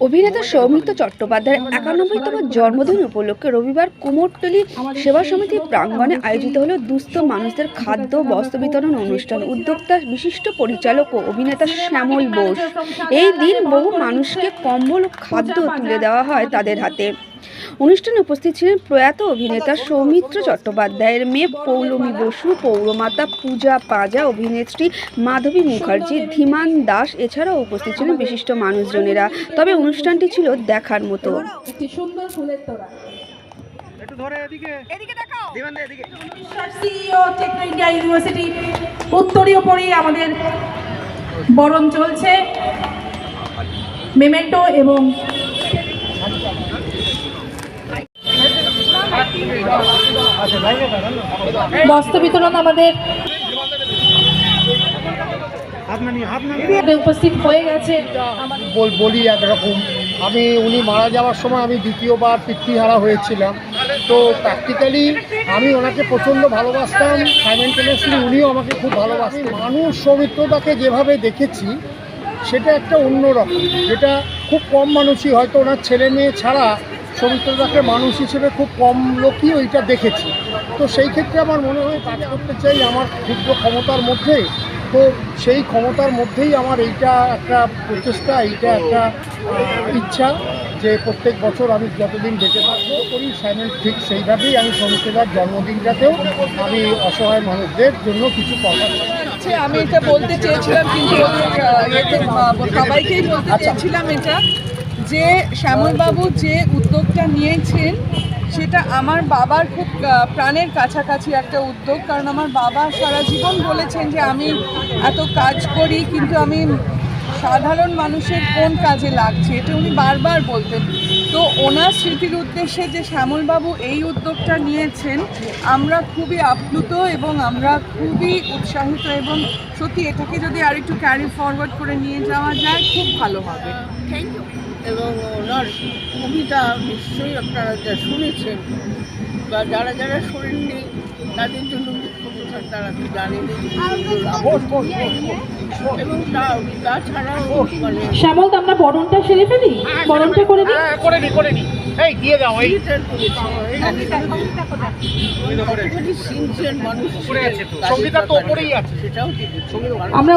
অভিনেতা সৌমিত্র চট্টোপাধ্যায়ের একানব্বইতম জন্মদিন উপলক্ষে রবিবার কুমোরটলি সেবা সমিতির প্রাঙ্গণে আয়োজিত হলো দুস্থ মানুষদের খাদ্য, বস্ত্র বিতরণ অনুষ্ঠান। উদ্যোক্তা, বিশিষ্ট পরিচালক ও অভিনেতা শ্যামল বোস। এই দিন বহু মানুষকে কম্বল খাদ্য তুলে দেওয়া হয় তাদের হাতে। অনুষ্ঠানে উপস্থিত ছিলেন প্রয়াত অভিনেতা সৌমিত্র চট্টোপাধ্যায়ের মেয়ে পৌলমী বসু পৌরমাতা পূজা পাজা অভিনেত্রী মাধবী মুখার্জি ধীমান দাস। এছাড়াও উপস্থিত ছিলেন বিশিষ্ট মানুষজনেরা। তবে অনুষ্ঠানটি ছিল দেখার মতো। একটি সুন্দর ফুলের তোড়া। একটু ধরে এদিকে। এদিকে দেখাও। দিবেন এদিকে। সিইও টেকনো ইন্ডিয়া ইউনিভার্সিটি উত্তরীয় পরে আমাদের বরণ চলছে। মেমেন্টো এবং বস্ত্র বিতরণ আমাদের উপস্থিত হয়ে গেছে। বল- একরকম। আমি, উনি মারা যাওয়ার সময় আমি দ্বিতীয়বার পিতৃহারা হয়েছিলাম। তো প্র্যাকটিক্যালি আমি ওনাকে প্রচণ্ড ভালোবাসতাম। সাইমেন্টেনিয়াসলি উনিও আমাকে খুব ভালোবাসতেন। মানুষ সৌমিত্রদাকে যেভাবে দেখেছি, সেটা একটা অন্যরকম। যেটা খুব কম মানুষই হয়তো ওনার ছেলে মেয়ে ছাড়া সৌমিত্রদাকে মানুষ হিসেবে খুব কম লোকই ওইটা দেখেছি। তো সেই ক্ষেত্রে আমার মনে হয় কাজ করতে চাই আমার ক্ষুদ্র ক্ষমতার মধ্যে। তো সেই ক্ষমতার মধ্যেই আমার এইটা একটা প্রচেষ্টা এইটা একটা ইচ্ছা যে প্রত্যেক বছর আমি যতদিন বেঁচে থাকব করি সাইমেন ঠিক সেইভাবেই আমি সমিতিদার জন্মদিনটাতেও আমি অসহায় মানুষদের জন্য কিছু কথা হচ্ছে আমি এটা বলতে চেয়েছিলাম কিন্তু সবাইকেই বলতে চেয়েছিলাম এটা। যে শ্যামলবাবু যে উদ্যোগটা নিয়েছেন, সেটা আমার বাবার খুব প্রাণের কাছাকাছি একটা উদ্যোগ। কারণ আমার বাবা সারা জীবন বলেছেন যে আমি এত কাজ করি, কিন্তু আমি সাধারণ মানুষের কোন কাজে লাগছে, এটা উনি বারবার বলতেন। তো ওনার স্মৃতির উদ্দেশ্যে যে শ্যামলবাবু এই উদ্যোগটা নিয়েছেন, আমরা খুবই আপ্লুত এবং আমরা খুবই উৎসাহিত এবং সত্যি এটাকে যদি আর একটু ক্যারি ফরওয়ার্ড করে নিয়ে যাওয়া যায়, খুব ভালো হবে। থ্যাংক ইউ এবং ওনার কবিতা নিশ্চয়ই আপনারা যা শুনেছেন বা যারা যারা শোনেননি তাদের জন্য মুখ্য তারা তো জানেন। এবং তা- তাছাড়াও মানে শ্যামল আমরা বরণটা সেরে ফেলি? বরণটা করে দিই? হ্যাঁ করে নি করে নি এই দিয়ে দাও এই। থিয়েটার করেছে। কতখানি সিনসিয়ার মানুষ উপরে আছে তো। কাজের তো উপরেই আছে। সেটাও আমরা